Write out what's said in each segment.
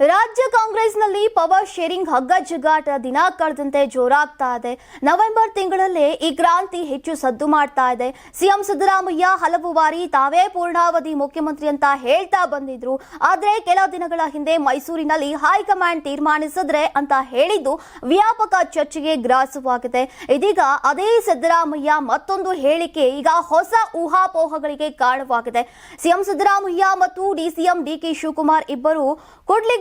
ರಾಜ್ಯ ಕಾಂಗ್ರೆಸ್ನಲ್ಲಿ power sharing ಹಗ್ಗ ಜಗ್ಗಾಟ ದಿನ ಕಳೆದಂತೆ ಜೋರಾಗ್ತಾ ಇದೆ. ನವೆಂಬರ್ ತಿಂಗಳಲ್ಲೇ ಈ ಕ್ರಾಂತಿ ಹೆಚ್ಚು ಸದ್ದು ಮಾಡ್ತಾ ಇದೆ. ಸಿಎಂ ಸಿದ್ದರಾಮಯ್ಯ ಹಲವು ಬಾರಿ ತಾವೇ ಪೂರ್ಣಾವಧಿ ಮುಖ್ಯಮಂತ್ರಿ ಅಂತ ಹೇಳ್ತಾ ಬಂದಿದ್ರು. ಆದರೆ ಕೆಲ ದಿನಗಳ ಹಿಂದೆ ಮೈಸೂರಿನಲ್ಲಿ ಹೈಕಮಾಂಡ್ ತೀರ್ಮಾನಿಸಿದ್ರೆ ಅಂತ ಹೇಳಿದ್ದು ವ್ಯಾಪಕ ಚರ್ಚೆಗೆ ಗ್ರಾಸವಾಗಿದೆ. ಇದೀಗ ಅದೇ ಸಿದ್ದರಾಮಯ್ಯ ಮತ್ತೊಂದು ಹೇಳಿಕೆ ಈಗ ಹೊಸ ಊಹಾಪೋಹಗಳಿಗೆ ಕಾರಣವಾಗಿದೆ. ಸಿಎಂ ಸಿದ್ದರಾಮಯ್ಯ ಮತ್ತು ಡಿಸಿಎಂ ಡಿಕೆ ಶಿವಕುಮಾರ್ ಇಬ್ಬರು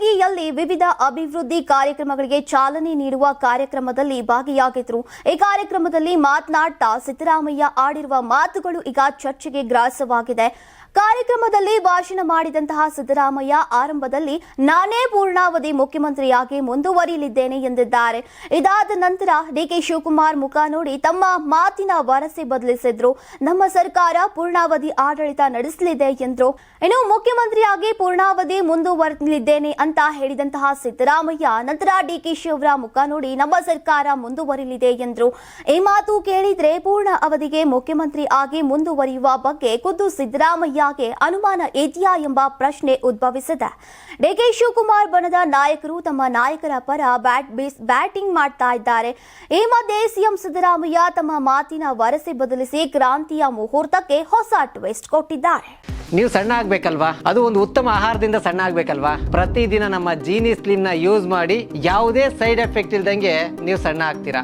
ಕೂಡ್ಲಿಗಿಯಲ್ಲಿ ವಿವಿಧ ಅಭಿವೃದ್ಧಿ ಕಾರ್ಯಕ್ರಮಗಳಿಗೆ ಚಾಲನೆ ನೀಡುವ ಕಾರ್ಯಕ್ರಮದಲ್ಲಿ ಭಾಗಿಯಾಗಿದ್ರು. ಈ ಕಾರ್ಯಕ್ರಮದಲ್ಲಿ ಮಾತನಾಡ್ತಾ ಸಿದ್ದರಾಮಯ್ಯ ಆಡಿರುವ ಮಾತುಗಳು ಈಗ ಚರ್ಚೆಗೆ ಗ್ರಾಸವಾಗಿದೆ. ಕಾರ್ಯಕ್ರಮದಲ್ಲಿ ಭಾಷಣ ಮಾಡಿದಂತಹ ಸಿದ್ದರಾಮಯ್ಯ ಆರಂಭದಲ್ಲಿ ನಾನೇ ಪೂರ್ಣಾವಧಿ ಮುಖ್ಯಮಂತ್ರಿಯಾಗಿ ಮುಂದುವರಿಯಲಿದ್ದೇನೆ ಎಂದಿದ್ದಾರೆ. ಇದಾದ ನಂತರ ಡಿಕೆ ಶಿವಕುಮಾರ್ ಮುಖ ನೋಡಿ ತಮ್ಮ ಮಾತಿನ ವರಸೆ ಬದಲಿಸಿದ್ರು. ನಮ್ಮ ಸರ್ಕಾರ ಪೂರ್ಣಾವಧಿ ಆಡಳಿತ ನಡೆಸಲಿದೆ ಎಂದ್ರು. ಇನ್ನು ಮುಖ್ಯಮಂತ್ರಿಯಾಗಿ ಪೂರ್ಣಾವಧಿ ಮುಂದುವರಿಯಲಿದ್ದೇನೆ ಅಂತ ಹೇಳಿದಂತಹ ಸಿದ್ದರಾಮಯ್ಯ ನಂತರ ಡಿಕೆ ಶಿವರ ಮುಖ ನೋಡಿ ನಮ್ಮ ಸರ್ಕಾರ ಮುಂದುವರಿಯಲಿದೆ ಎಂದ್ರು. ಈ ಮಾತು ಕೇಳಿದ್ರೆ ಪೂರ್ಣ ಅವಧಿಗೆ ಮುಖ್ಯಮಂತ್ರಿ ಆಗಿ ಮುಂದುವರಿಯುವ ಬಗ್ಗೆ ಖುದ್ದು ಸಿದ್ದರಾಮಯ್ಯಗೆ ಅನುಮಾನ ಇದೆಯಾ ಎಂಬ ಪ್ರಶ್ನೆ ಉದ್ಭವಿಸಿದೆ. ಡಿಕೆ ಶಿವಕುಮಾರ್ ಬಣದ ನಾಯಕರು ತಮ್ಮ ನಾಯಕರ ಪರ ಬ್ಯಾಟ್ ಬೀಸ್, ಬ್ಯಾಟಿಂಗ್ ಮಾಡ್ತಾ ಇದ್ದಾರೆ. ಈ ಮಧ್ಯೆ ಸಿಎಂ ಸಿದ್ದರಾಮಯ್ಯ ತಮ್ಮ ಮಾತಿನ ವರಸೆ ಬದಲಿಸಿ ಕ್ರಾಂತಿಯ ಮುಹೂರ್ತಕ್ಕೆ ಹೊಸ ಟ್ವಿಸ್ಟ್ ಕೊಟ್ಟಿದ್ದಾರೆ. ನೀವು ಸಣ್ಣ ಆಗ್ಬೇಕಲ್ವಾ? ಅದು ಒಂದು ಉತ್ತಮ ಆಹಾರದಿಂದ ಸಣ್ಣ ಆಗ್ಬೇಕಲ್ವಾ? ಪ್ರತಿದಿನ ನಮ್ಮ ಜೀನಿ ಸ್ಲಿಮ್ನ ಯೂಸ್ ಮಾಡಿ ಯಾವುದೇ ಸೈಡ್ ಎಫೆಕ್ಟ್ ಇಲ್ದಂಗೆ ನೀವು ಸಣ್ಣ ಆಗ್ತೀರಾ?